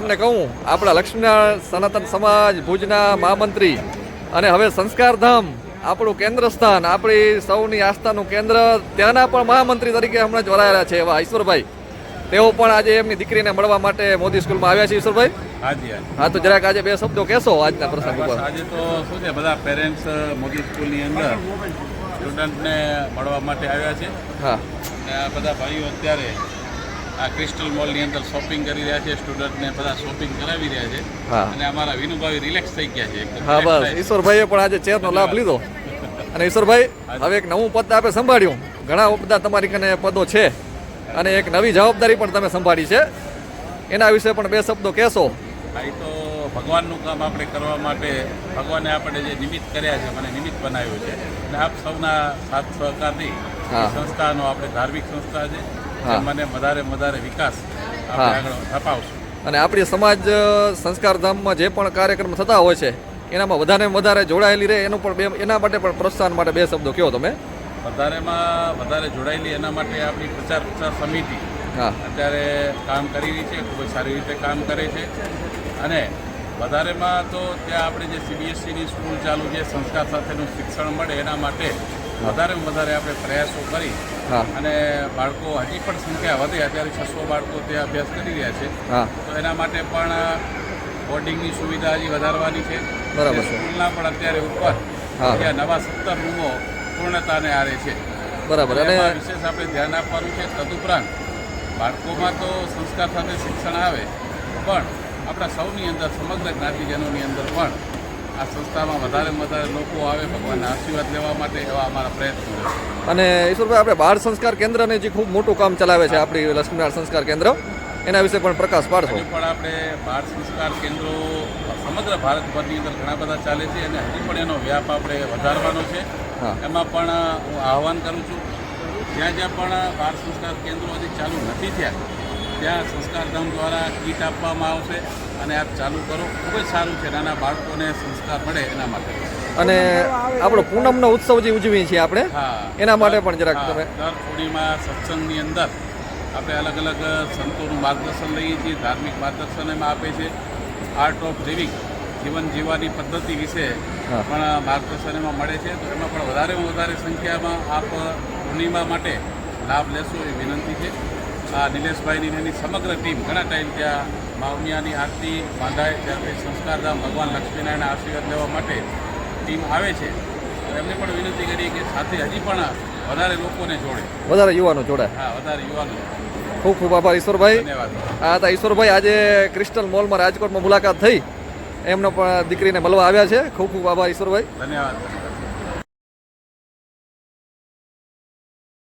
તમને કહું આપણા લક્ષ્મીનારાયણ સનાતન સમાજ ભુજના મહામંત્રી અને હવે સંસ્કારધામ આપણું કેન્દ્ર સ્થાન આપણી સૌની આસ્થાનું કેન્દ્ર ત્યાંના પણ મહામંત્રી તરીકે હમણાં જોડાયેલા છે એવા ઈશ્વરભાઈ. તેઓ પણ આજે એમની દીકરીને મળવા માટે મોદી સ્કૂલમાં આવ્યા છે ઈશ્વરભાઈ? હા તો જરાક આજે બે શબ્દો કહેશો આજના પ્રસંગ ઉપર. આજે તો શું છે બધા પેરેન્ટ્સ મોદી સ્કૂલની અંદર સ્ટુડન્ટને મળવા માટે આવ્યા છે. હા. અને આ બધા ભાઈઓ અત્યારે આ ક્રિસ્ટલ મોલની અંદર શોપિંગ કરી રહ્યા છે સ્ટુડન્ટને બધા શોપિંગ કરાવી રહ્યા છે. અને અમારા વિનુભાઈ રિલેક્સ થઈ ગયા છે. હા બસ. ઈશ્વરભાઈએ પણ આજે ચેરનો લાભ લીધો. અને ઈશ્વરભાઈ હવે એક નવું પદ આપે સંભાળ્યું. ઘણા બધા તમારી કને પદો છે. અને એક નવી જવાબદારી પણ તમે સંભાળી છે. એના વિશે પણ બે શબ્દો કહેશો. ભાઈ તો ભગવાનનું કામ આપણે કરવા માટે ભગવાને આપણે જે નિમિત્ત કર્યા છે મને નિમિત્ત બનાવ્યું છે. અને આપ સૌના સાથ સહકારથી સંસ્થાનો આપણે ધાર્મિક સંસ્થા છે. મને વધારે વધારે વિકાસ. આપણે આગળ અને આપણી સમાજ સંસ્કારધામમાં જે પણ કાર્યક્રમ થતા હોય છે એનામાં વધારે વધારે જોડાયેલી રહે એનું પણ બે એના માટે પણ પ્રોત્સાહન માટે બે શબ્દો કહો તમે. વધારેમાં વધારે જોડાયેલી એના માટે આપણી પ્રચાર પ્રસાર સમિતિ હા. અત્યારે કામ કરી રહી છે ખૂબ જ સારી રીતે કામ કરે છે. અને વધારેમાં તો ત્યાં આપણે જે સીબીએસસીની સ્કૂલ ચાલુ છે સંસ્કાર સાથેનું શિક્ષણ મળે એના માટે વધારેમાં વધારે આપણે પ્રયાસો કરી અને બાળકો હજી પણ સંખ્યા વધે અત્યારે છસો બાળકો ત્યાં અભ્યાસ કરી રહ્યા છે. તો એના માટે પણ બોર્ડિંગની સુવિધા હજી વધારવાની છે. બરાબર સ્કૂલના પણ અત્યારે ઉપર. ત્યાં નવા સત્તર રૂમો પૂર્ણતાને આરે છે. બરાબર. અને વિશેષ આપણે ધ્યાન આપવાનું છે તદુપરાંત બાળકોમાં તો સંસ્કાર સાથે શિક્ષણ આવે પણ આપણા સૌની અંદર સમગ્ર જ્ઞાતિજનોની અંદર પણ આ સંસ્થામાં વધારે વધારે લોકો આવે ભગવાનના આશીર્વાદ લેવા માટે એવા અમારા પ્રયત્નો છે. અને ઈશ્વરભાઈ આપણે બાળ સંસ્કાર કેન્દ્રને જે ખૂબ મોટું કામ ચલાવે છે આપણી લક્ષ્મીનારાયણ સંસ્કાર કેન્દ્ર એના વિશે પણ પ્રકાશ પાડશો. પણ આપણે બાળ સંસ્કાર કેન્દ્રો સમગ્ર ભારતભરની અંદર ઘણા બધા ચાલે છે અને હજી પણ એનો વ્યાપ આપણે વધારવાનો છે. હા. એમાં પણ હું આહવાન કરું છું જ્યાં જ્યાં પણ બાળ સંસ્કાર કેન્દ્રો હજી ચાલુ નથી થયા ત્યાં સંસ્કારધામ દ્વારા કીટ આપવામાં આવશે અને આપ ચાલુ કરો. ખૂબ જ સારું છે. નાના બાળકોને સંસ્કાર મળે એના માટે. અને આપણો પૂનમનો ઉત્સવ જે ઉજવીએ છીએ આપણે હા. એના માટે પણ જરાક તમે દર પૂર્ણિમા સત્સંગની અંદર આપણે અલગ અલગ સંતોનું માર્ગદર્શન લઈએ છીએ ધાર્મિક માર્ગદર્શન એમાં આપે છે. આર્ટ ઓફ લિવિંગ જીવન જીવવાની પદ્ધતિ વિશે પણ માર્ગદર્શન એમાં મળે છે. તો એમાં પણ વધારેમાં વધારે સંખ્યામાં આપ પૂર્ણિમા માટે લાભ લેશો એ વિનંતી છે. આ નિલેશભાઈની એની સમગ્ર ટીમ ઘણા ટાઈમ ત્યાં માવમિયાની આરતી બાંધાય ત્યારથી સંસ્કારધામ ભગવાન લક્ષ્મીનારાયણના આશીર્વાદ લેવા માટે ટીમ આવે છે. તો એમને પણ વિનંતી કરી કે સાથે હજી પણ વધારે લોકોને જોડે. વધારે યુવાનો જોડે. હા વધારે યુવાનો. ખૂબ ખૂબ આભાર ઈશ્વરભાઈ. હા આ હતા ઈશ્વરભાઈ આજે ક્રિસ્ટલ મોલમાં રાજકોટમાં મુલાકાત થઈ. એમનો પણ દીકરીને મળવા આવ્યા છે. ખૂબ ખૂબ આભાર ઈશ્વરભાઈ. ધન્યવાદ.